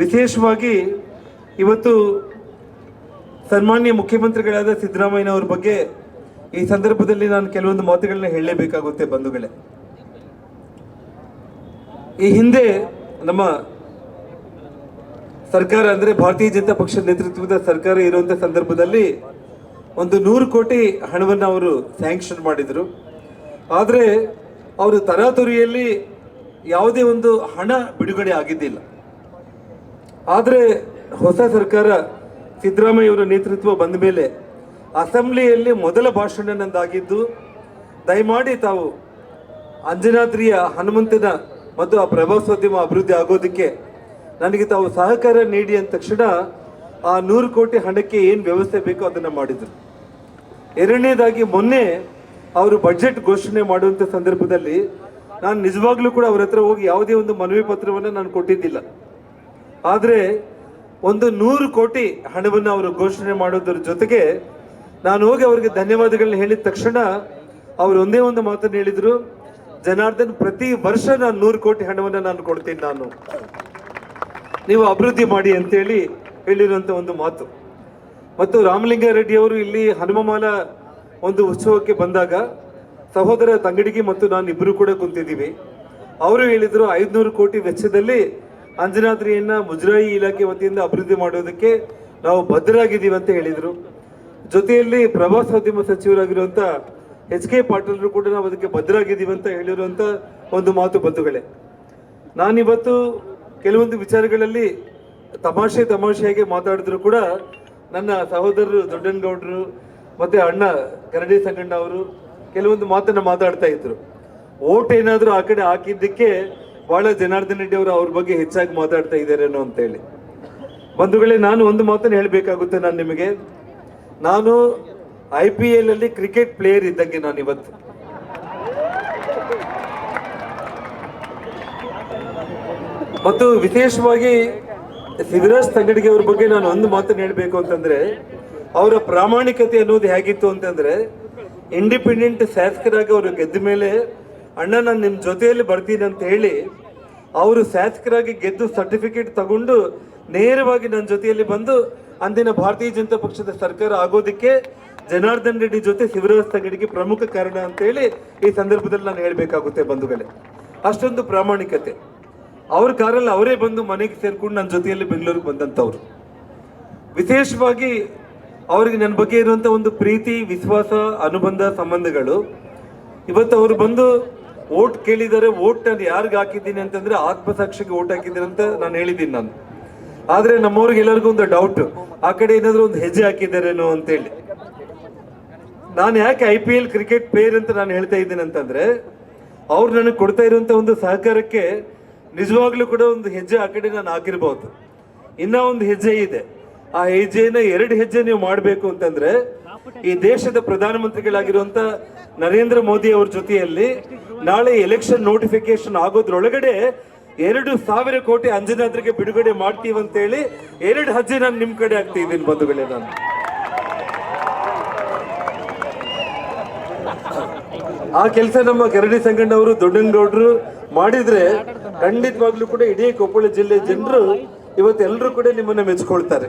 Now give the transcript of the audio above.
ವಿಶೇಷವಾಗಿ ಇವತ್ತು ಸನ್ಮಾನ್ಯ ಮುಖ್ಯಮಂತ್ರಿಗಳಾದ ಸಿದ್ದರಾಮಯ್ಯನವ್ರ ಬಗ್ಗೆ ಈ ಸಂದರ್ಭದಲ್ಲಿ ನಾನು ಕೆಲವೊಂದು ಮಾತುಗಳನ್ನ ಹೇಳಲೇಬೇಕಾಗುತ್ತೆ ಬಂಧುಗಳೇ. ಈ ಹಿಂದೆ ನಮ್ಮ ಸರ್ಕಾರ ಅಂದರೆ ಭಾರತೀಯ ಜನತಾ ಪಕ್ಷದ ನೇತೃತ್ವದ ಸರ್ಕಾರ ಇರುವಂತ ಸಂದರ್ಭದಲ್ಲಿ ಒಂದು ನೂರು ಕೋಟಿ ಹಣವನ್ನು ಅವರು ಸ್ಯಾಂಕ್ಷನ್ ಮಾಡಿದರು. ಆದರೆ ಅವರು ತರಾತುರಿಯಲ್ಲಿ ಯಾವುದೇ ಒಂದು ಹಣ ಬಿಡುಗಡೆ ಆಗಿದ್ದಿಲ್ಲ. ಆದರೆ ಹೊಸ ಸರ್ಕಾರ ಸಿದ್ದರಾಮಯ್ಯ ಅವರ ನೇತೃತ್ವ ಬಂದ ಮೇಲೆ ಅಸೆಂಬ್ಲಿಯಲ್ಲಿ ಮೊದಲ ಭಾಷಣ ನಂದಾಗಿದ್ದು, ದಯಮಾಡಿ ತಾವು ಅಂಜನಾದ್ರಿಯ ಹನುಮಂತನ ಮತ್ತು ಆ ಪ್ರವಾಸೋದ್ಯಮ ಅಭಿವೃದ್ಧಿ ಆಗೋದಕ್ಕೆ ನನಗೆ ತಾವು ಸಹಕಾರ ನೀಡಿ ಅಂದ ತಕ್ಷಣ ಆ ನೂರು ಕೋಟಿ ಹಣಕ್ಕೆ ಏನು ವ್ಯವಸ್ಥೆ ಬೇಕೋ ಅದನ್ನು ಮಾಡಿದರು. ಎರಡನೇದಾಗಿ ಮೊನ್ನೆ ಅವರು ಬಜೆಟ್ ಘೋಷಣೆ ಮಾಡುವಂಥ ಸಂದರ್ಭದಲ್ಲಿ ನಾನು ನಿಜವಾಗ್ಲೂ ಕೂಡ ಅವರ ಹತ್ರ ಹೋಗಿ ಯಾವುದೇ ಒಂದು ಮನವಿ ಪತ್ರವನ್ನು ನಾನು ಕೊಟ್ಟಿದ್ದಿಲ್ಲ. ಆದರೆ ಒಂದು ನೂರು ಕೋಟಿ ಹಣವನ್ನು ಅವರು ಘೋಷಣೆ ಮಾಡೋದ್ರ ಜೊತೆಗೆ ನಾನು ಹೋಗಿ ಅವರಿಗೆ ಧನ್ಯವಾದಗಳನ್ನ ಹೇಳಿದ ತಕ್ಷಣ ಅವರು ಒಂದೇ ಒಂದು ಮಾತನ್ನು ಹೇಳಿದರು, ಜನಾರ್ದನ್, ಪ್ರತಿ ವರ್ಷ ನಾನು ನೂರು ಕೋಟಿ ಹಣವನ್ನು ನಾನು ಕೊಡ್ತೀನಿ ನಾನು. ನೀವು ಅಭಿವೃದ್ಧಿ ಮಾಡಿ ಅಂತೇಳಿ ಹೇಳಿರುವಂಥ ಒಂದು ಮಾತು. ಮತ್ತು ರಾಮಲಿಂಗಾರೆಡ್ಡಿ ಅವರು ಇಲ್ಲಿ ಹನುಮಮಾಲ ಒಂದು ಉತ್ಸವಕ್ಕೆ ಬಂದಾಗ ಸಹೋದರ ತಂಗಡಿಗೆ ಮತ್ತು ನಾನು ಇಬ್ಬರು ಕೂಡ ಕುಂತಿದ್ದೀವಿ. ಅವರು ಹೇಳಿದರು, ಐದುನೂರು ಕೋಟಿ ವೆಚ್ಚದಲ್ಲಿ ಅಂಜನಾದ್ರಿಯನ್ನ ಮುಜರಾಯಿ ಇಲಾಖೆ ವತಿಯಿಂದ ಅಭಿವೃದ್ಧಿ ಮಾಡೋದಕ್ಕೆ ನಾವು ಬದ್ಧರಾಗಿದ್ದೀವಿ ಅಂತ ಹೇಳಿದರು. ಜೊತೆಯಲ್ಲಿ ಪ್ರವಾಸೋದ್ಯಮ ಸಚಿವರಾಗಿರುವಂಥ ಎಚ್ ಕೆ ಪಾಟೀಲ್ರು ಕೂಡ ನಾವು ಅದಕ್ಕೆ ಬದ್ಧರಾಗಿದ್ದೀವಿ ಅಂತ ಹೇಳಿರುವಂಥ ಒಂದು ಮಾತು ಬಂಧುಗಳೇ. ನಾನಿವತ್ತು ಕೆಲವೊಂದು ವಿಚಾರಗಳಲ್ಲಿ ತಮಾಷೆ ತಮಾಷೆಯಾಗಿ ಮಾತಾಡಿದ್ರು ಕೂಡ ನನ್ನ ಸಹೋದರರು ದೊಡ್ಡನಗೌಡರು ಮತ್ತೆ ಅಣ್ಣ ಕರಡಿ ಸಂಗಣ್ಣ ಅವರು ಕೆಲವೊಂದು ಮಾತನ್ನು ಮಾತಾಡ್ತಾ ಇದ್ರು. ಓಟ್ ಏನಾದರೂ ಆ ಕಡೆ ಹಾಕಿದ್ದಕ್ಕೆ ಬಹಳ ಜನಾರ್ದನ್ ರೆಡ್ಡಿ ಅವರು ಅವ್ರ ಬಗ್ಗೆ ಹೆಚ್ಚಾಗಿ ಮಾತಾಡ್ತಾ ಇದ್ದಾರೇನೋ ಅಂತ ಹೇಳಿ. ಬಂಧುಗಳೇ, ನಾನು ಒಂದು ಮಾತನ್ನು ಹೇಳಬೇಕಾಗುತ್ತೆ ನಾನು ನಿಮಗೆ. ನಾನು ಐ ಪಿ ಎಲ್ ಅಲ್ಲಿ ಕ್ರಿಕೆಟ್ ಪ್ಲೇಯರ್ ಇದ್ದಂಗೆ ನಾನು ಇವತ್ತು. ಮತ್ತು ವಿಶೇಷವಾಗಿ ಸಿದ್ದರಾಜ್ ತಂಗಡಿಗೆ ಅವ್ರ ಬಗ್ಗೆ ನಾನು ಒಂದು ಮಾತನ್ನು ಹೇಳಬೇಕು ಅಂತಂದ್ರೆ, ಅವರ ಪ್ರಾಮಾಣಿಕತೆ ಅನ್ನೋದು ಹೇಗಿತ್ತು ಅಂತಂದ್ರೆ ಇಂಡಿಪೆಂಡೆಂಟ್ ಶಾಸಕರಾಗಿ ಅವರು ಗೆದ್ದ ಮೇಲೆ, ಅಣ್ಣ, ನಾನು ನಿಮ್ಮ ಜೊತೆಯಲ್ಲಿ ಬರ್ತೀನಿ ಅಂತ ಹೇಳಿ ಅವರು ಶಾಸಕರಾಗಿ ಗೆದ್ದು ಸರ್ಟಿಫಿಕೇಟ್ ತಗೊಂಡು ನೇರವಾಗಿ ನನ್ನ ಜೊತೆಯಲ್ಲಿ ಬಂದು ಅಂದಿನ ಭಾರತೀಯ ಜನತಾ ಪಕ್ಷದ ಸರ್ಕಾರ ಆಗೋದಕ್ಕೆ ಜನಾರ್ದನ್ ರೆಡ್ಡಿ ಜೊತೆ ಶಿವರಾಜ್ ತಂಗಡಿಗೆ ಪ್ರಮುಖ ಕಾರಣ ಅಂತ ಹೇಳಿ ಈ ಸಂದರ್ಭದಲ್ಲಿ ನಾನು ಹೇಳಬೇಕಾಗುತ್ತೆ ಬಂಧುಗಳೇ. ಅಷ್ಟೊಂದು ಪ್ರಾಮಾಣಿಕತೆ. ಅವ್ರ ಕಾರಲ್ಲಿ ಅವರೇ ಬಂದು ಮನೆಗೆ ಸೇರ್ಕೊಂಡು ನನ್ನ ಜೊತೆಯಲ್ಲಿ ಬೆಂಗಳೂರಿಗೆ ಬಂದಂಥವ್ರು. ವಿಶೇಷವಾಗಿ ಅವರಿಗೆ ನನ್ನ ಬಗ್ಗೆ ಇರುವಂಥ ಒಂದು ಪ್ರೀತಿ, ವಿಶ್ವಾಸ, ಅನುಬಂಧ, ಸಂಬಂಧಗಳು. ಇವತ್ತು ಅವರು ಬಂದು ಓಟ್ ಕೇಳಿದರೆ ಓಟ್ ನಾನು ಯಾರಿಗೆ ಹಾಕಿದ್ದೀನಿ ಅಂತಂದ್ರೆ ಆತ್ಮಸಾಕ್ಷಿಗೆ ಓಟ್ ಹಾಕಿದ್ದೀನಿ ಅಂತ ನಾನು ಹೇಳಿದ್ದೀನಿ ನಾನು. ಆದ್ರೆ ನಮ್ಮವ್ರಿಗೆ ಎಲ್ಲರಿಗೂ ಒಂದು ಡೌಟ್ ಆ ಕಡೆ ಏನಾದ್ರು ಒಂದು ಹೆಜ್ಜೆ ಹಾಕಿದ್ದಾರೇನೋ ಅಂತೇಳಿ. ನಾನು ಯಾಕೆ I P L cricket player ಅಂತ ನಾನು ಹೇಳ್ತಾ ಇದ್ದೀನಿ ಅಂತಂದ್ರೆ, ಅವ್ರು ನನಗೆ ಕೊಡ್ತಾ ಇರುವಂತ ಒಂದು ಸಹಕಾರಕ್ಕೆ ನಿಜವಾಗ್ಲೂ ಕೂಡ ಒಂದು ಹೆಜ್ಜೆ ಆ ಕಡೆ ನಾನು ಹಾಕಿರ್ಬಹುದು ಇನ್ನ ಒಂದು ಹೆಜ್ಜೆ ಇದೆ. ಆ ಹೆಜ್ಜೆನ ಎರಡು ಹೆಜ್ಜೆ ನೀವು ಮಾಡಬೇಕು ಅಂತಂದ್ರೆ ಈ ದೇಶದ ಪ್ರಧಾನಮಂತ್ರಿಗಳಾಗಿರುವಂತ ನರೇಂದ್ರ ಮೋದಿ ಅವ್ರ ಜೊತೆಯಲ್ಲಿ ನಾಳೆ ಎಲೆಕ್ಷನ್ ನೋಟಿಫಿಕೇಶನ್ ಆಗೋದ್ರೊಳಗಡೆ ಎರಡು ಸಾವಿರ ಕೋಟಿ ಅಂಜನಾದ್ರಿಗೆ ಬಿಡುಗಡೆ ಮಾಡ್ತೀವಿ ಅಂತೇಳಿ ಎರಡು ಹೆಜ್ಜೆ ನಾನು ನಿಮ್ ಕಡೆ ಆಗ್ತಾ ಇದ್ದೀನಿ ಬಂಧುಗಳೇ ನಾನು. ಆ ಕೆಲಸ ನಮ್ಮ ಗರಡಿ ಸಂಗಣ್ಣ ಅವರು ದೊಡ್ಡನಗೌಡರು ಮಾಡಿದ್ರೆ ಖಂಡಿತವಾಗ್ಲೂ ಕೂಡ ಇಡೀ ಕೊಪ್ಪಳ ಜಿಲ್ಲೆ ಜನರು ಇವತ್ತು ಎಲ್ಲರೂ ಕೂಡ ನಿಮ್ಮನ್ನ ಮೆಚ್ಕೊಳ್ತಾರೆ.